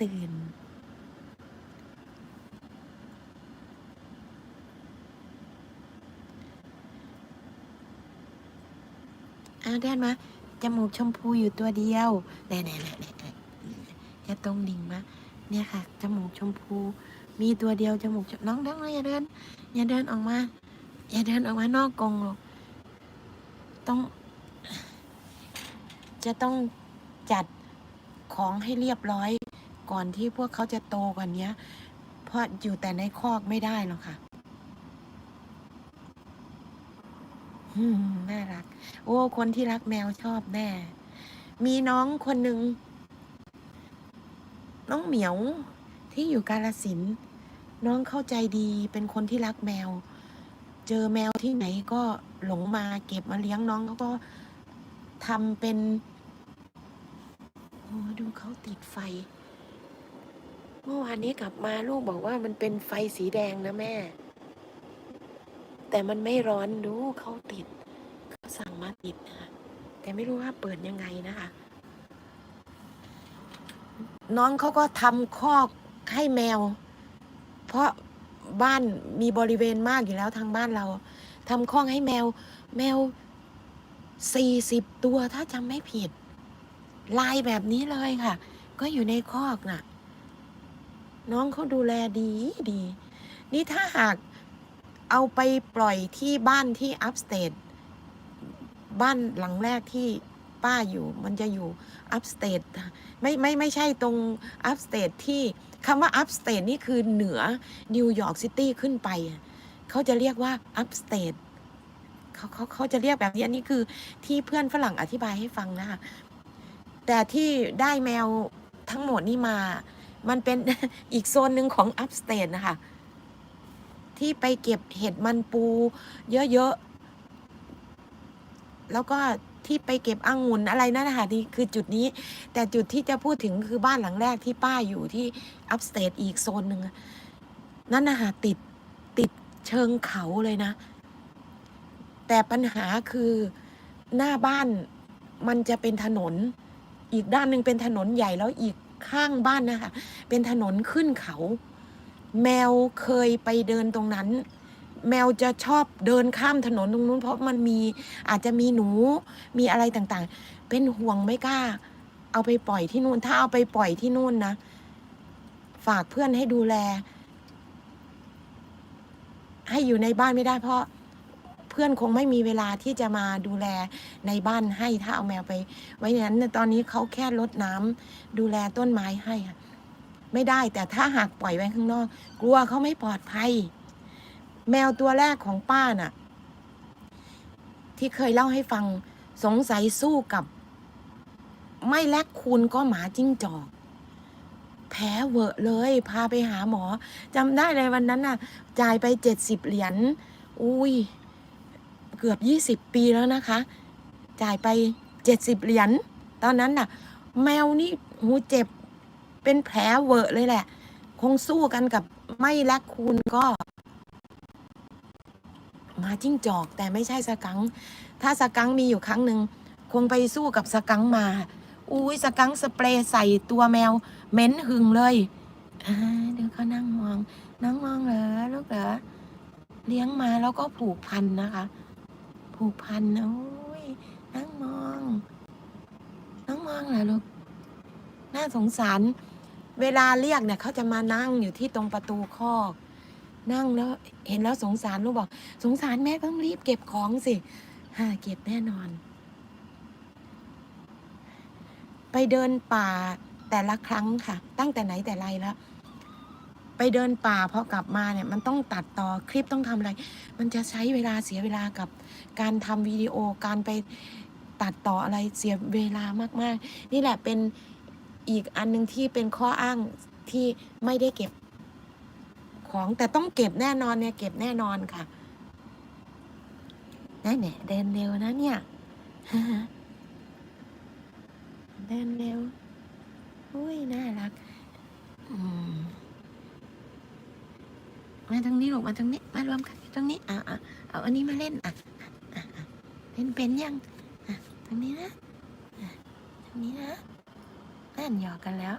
ตื่นเอาแดนมา จมูกชมพูอยู่ตัวเดียวแน่แน่แน่แน่แน่ตรงดิ่งมา เนี่ยค่ะ จมูกชมพู มีตัวเดียวจมูกน้องน้องอย่าเดิน อย่าเดินออกมา อย่าเดินออกมานอกกรงหรอก ต้อง จะต้องจัดของให้เรียบร้อย ก่อนที่พวกเขาจะโตกว่านี้เพราะอยู่แต่ในคอกไม่ได้หรอกค่ะอืมน่ารัก โอ้ คนที่รักแมวชอบแน่ มีน้องคนหนึ่งน้องเหมียวที่อยู่กาลสิน น้องเข้าใจดีเป็นคนที่รักแมว เจอแมวที่ไหนก็หลงมาเก็บมาเลี้ยงน้องเขาก็ทำเป็น โอ้ดูเขาติดไฟ เมื่อวานนี้กลับมาลูกบอกว่ามันเป็นไฟสีแดงนะแม่ แต่มันไม่ร้อนดูเขาติดเขาสั่งมาติดนะคะแต่ไม่รู้ว่าเปิดยังไงนะคะ น้องเขาก็ทำคอกให้แมว เพราะบ้านมีบริเวณมากอยู่แล้วทางบ้านเราทำคอกให้แมว แมวสี่สิบตัวถ้าจำไม่ผิด ลายแบบนี้เลยค่ะ ก็อยู่ในคอกน่ะ น้องเขาดูแลดีดี นี่ถ้าหากเอาไปปล่อยที่บ้านที่อัพสเตทบ้านหลังแรกที่ป้าอยู่ มันจะอยู่อัพสเตทไม่ไม่ไม่ใช่ตรงอัพสเตทที่คำว่าอัพสเตทนี่คือเหนือนิวยอร์กซิตี้ขึ้นไป เขาจะเรียกว่าอัพสเตทเขาเขาเขาจะเรียกแบบนี้อันนี้คือที่เพื่อนฝรั่งอธิบายให้ฟังนะคะแต่ที่ได้แมวทั้งหมดนี่มา มันเป็นอีกโซนหนึ่งของอัพสเตทนะคะ ที่ไปเก็บเห็ดมันปูเยอะๆ แล้วก็ที่ไปเก็บอ่างุ่นอะไรนั่นนะคะนี่คือจุดนี้ แต่จุดที่จะพูดถึงคือบ้านหลังแรกที่ป้าอยู่ที่อัพสเตทอีกโซนหนึ่งนั่นนะคะติดติดเชิงเขาเลยนะ แต่ปัญหาคือหน้าบ้านมันจะเป็นถนน อีกด้านหนึ่งเป็นถนนใหญ่แล้วอีก ข้างบ้านนะคะ เป็นถนนขึ้นเขา แมวเคยไปเดินตรงนั้น แมวจะชอบเดินข้ามถนนตรงนู้น เพราะมันมีอาจจะมีหนูมีอะไรต่างๆ เป็นห่วงไม่กล้า เอาไปปล่อยที่นู่น ถ้าเอาไปปล่อยที่นู่นนะ ฝากเพื่อนให้ดูแล ให้อยู่ในบ้านไม่ได้เพราะ พื่อนคงไม่มีเวลาที่จะมาดูแลในบ้านให้ถ้าเอาแมวไป ไว้นั้นตอนนี้เขาแค่ลดน้ำดูแลต้นไม้ให้ค่ะไม่ได้แต่ถ้าหากปล่อยไว้ข้างนอก กลัวเขาไม่ปลอดภัย แมวตัวแรกของป้าน่ะ ที่เคยเล่าให้ฟังสงสัยสู้กับ ไม่แลกคูณก็หมาจิ้งจอกแผลเวอะเลย พาไปหาหมอจำได้เลยวันนั้นน่ะ จ่ายไปเจ็ดสิบเหรียญอุ้ย เกือบยี่สิบปีแล้วนะคะ จ่ายไปเจ็ดสิบเหรียญตอนนั้นน่ะ แมวนี่หูเจ็บเป็นแผลเวอะเลยแหละ คงสู้กันกับไม่รักคูณก็มาจิ้งจอกแต่ไม่ใช่สกัง ถ้าสกังมีอยู่ครั้งหนึ่งคงไปสู้กับสกังมา อุ้ยสกังสเปรย์ใส่ตัวแมวเหม็นหึงเลยเดี๋ยวเขานั่งมอง นั่งมองเหรอลูกเหรอเลี้ยงมาแล้วก็ผูกพันนะคะ ผูกพันนะโอ้ยนั่งมอง นั่งมองเหรอลูกน่าสงสาร เวลาเรียกเนี่ยเขาจะมานั่งอยู่ที่ตรงประตูคอก นั่งแล้วเห็นแล้วสงสารลูกบอก สงสารแม่ต้องรีบเก็บของสิฮ่าเก็บแน่นอน ไปเดินป่าแต่ละครั้งค่ะ ตั้งแต่ไหนแต่ไรแล้ว ไปเดินป่าพอกลับมาเนี่ยมันต้องตัดต่อคลิปต้องทำอะไร มันจะใช้เวลาเสียเวลากับการทำวิดีโอการไปตัดต่ออะไรเสียเวลามากๆ นี่แหละเป็นอีกอันหนึ่งที่เป็นข้ออ้างที่ไม่ได้เก็บของแต่ต้องเก็บแน่นอนเนี่ยเก็บแน่นอนค่ะนั่นแหละเดินเร็วนะเนี่ยเดินเร็วอุ้ยน่ารัก อืม มาตรงนี้ลูกมาตรงนี้มารวมกันตรงนี้อะอะเอาอันนี้มาเล่นอะอะอะเล่นเป็นยังอะตรงนี้นะอะตรงนี้นะนั่นหยอกกันแล้ว